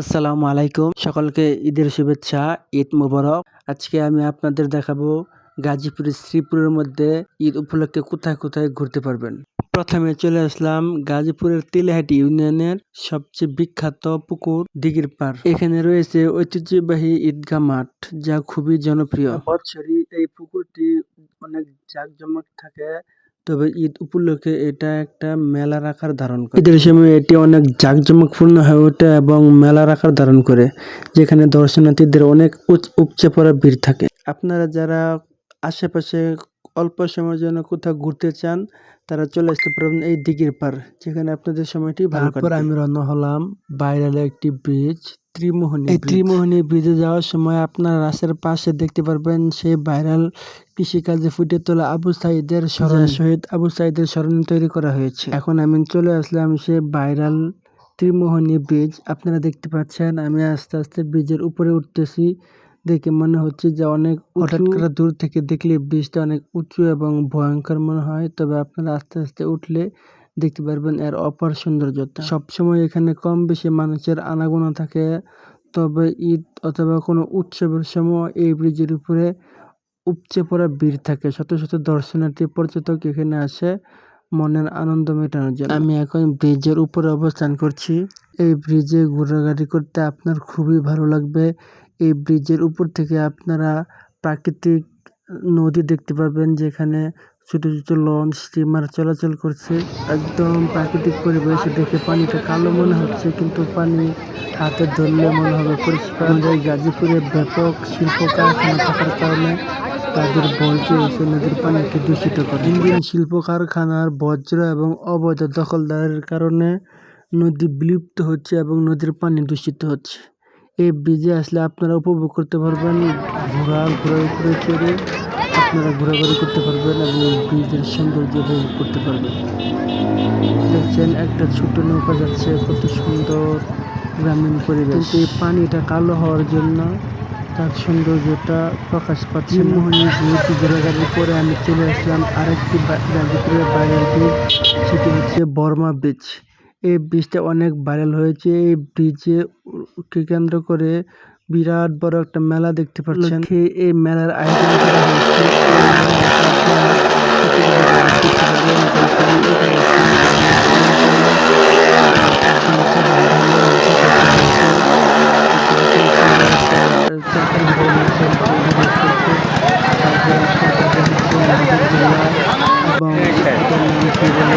আসসালামু আলাইকুম। সকলকে ঈদের শুভেচ্ছা, ঈদ মুবারক। আজকে আমি আপনাদের দেখাবো গাজীপুরের শ্রীপুরের মধ্যে ঈদ উপলক্ষে কোথায় কোথায় ঘুরতে পারবেন। প্রথমে চলে আসলাম গাজীপুরের তিলেহাটি ইউনিয়নের সবচেয়ে বিখ্যাত পুকুর দিঘির পাড় এখানে রয়েছে ঐতিহ্যবাহী ঈদগাহ মাঠ, যা খুবই জনপ্রিয়। বৎসরই এই পুকুরটি অনেক জাঁকজমক থাকে তবে ঈদ উপলক্ষে এটা একটা মেলা রাখার ধারণ করে। ঈদের সময় এটি অনেক জাঁকজমকপূর্ণ হয়ে ওঠে এবং মেলা রাখার ধারণ করে যেখানে দর্শনার্থীদের অনেক উপচে পড়া ভিড় থাকে। আপনারা যারা আশেপাশে অল্প সময়ের জন্য কোথাও ঘুরতে চান তারা চলে আসতে পারবেন এই দিঘির পাড় যেখানে আপনাদের সময়টি ভালো তারপর আমি রওনা হলাম বাইরের একটি ব্রিজ ত্রিমোহনী এই ত্রিমোহনী ব্রিজে যাওয়ার সময় আপনার রাস্তার পাশে দেখতে পারবেন সেই ভাইরাল কৃষিকাজে ফুটে তোলা আবু সাইদের স্মরণ শহীদ আবু সাইদের স্মরণ তৈরি করা হয়েছে। এখন আমি চলে আসলাম সে ভাইরাল ত্রিমোহনী ব্রিজ আপনারা দেখতে পাচ্ছেন আমি আস্তে আস্তে ব্রিজের উপরে উঠতেছি। দেখে মনে হচ্ছে যে অনেক হঠাৎ করে দূর থেকে দেখলে ব্রিজটা অনেক উঁচু এবং ভয়ঙ্কর মনে হয়। তবে আপনারা আস্তে আস্তে উঠলে দেখতে পারবেন এর অপার সৌন্দর্যতা সবসময় এখানে কম বেশি মানুষের আনাগোনা থাকে। তবে ঈদ অথবা কোনো উৎসবের সময় এই ব্রিজের উপরে উপচে পড়া ভিড় থাকে। শত শত দর্শনার্থী পর্যটক এখানে আসে। মনের আনন্দ মেটানোর জন্য। আমি এখন ব্রিজের উপরে অবস্থান করছি। এই ব্রিজে ঘোরাঘুরি করতে আপনার খুবই ভালো লাগবে। এই ব্রিজের উপর থেকে আপনারা প্রাকৃতিক নদী দেখতে পাবেন যেখানে ছোট ছোট লঞ্চ স্টিমার চলাচল করছে। একদম প্রাকৃতিক পরিবেশ, দেখে পানিটা কালো মনে হচ্ছে, কিন্তু পানি হাতে ধরলে মনে হবে পরিষ্কার। আমাদের গাজীপুরে ব্যাপক শিল্প কারখানা থাকার কারণে তাদের বর্জ্য এসে নদীর পানিকে দূষিত করে। দিন শিল্প কারখানার বজ্র এবং অবৈধ দখলদারের কারণে নদী বিলুপ্ত হচ্ছে এবং নদীর পানি দূষিত হচ্ছে। এই ব্রিজে আসলে আপনারা উপভোগ করতে পারবেন ঘোড়া ঘোড়ার উপরে চড়ে আপনারা ঘোরাঘুরি করতে পারবেন এবং ব্রিজের সৌন্দর্য উপভোগ করতে পারবেন। দেখছেন একটা ছোট নৌকা যাচ্ছে কত সুন্দর গ্রামীণ পরিবেশ। কিন্তু এই পানিটা কালো হওয়ার জন্য তার সৌন্দর্যটা প্রকাশ পাচ্ছে মোহনী যেহেতু ঘোরাঘুরি করে আমি চলে আসলাম আরেকটি গাজীপুরের বাইরের ব্রিজ সেটি হচ্ছে বর্মা ব্রিজ এই ব্রিজটা অনেক ভাইরাল হয়েছে। এই ব্রিজে কে কেন্দ্র করে বিরাট বড় একটা মেলা দেখতে পাচ্ছেন। এই মেলার আয়োজন করা হয়েছে এই মেলাটা আপনারা দেখতে পারেন, এবং এটার নাম কি বলে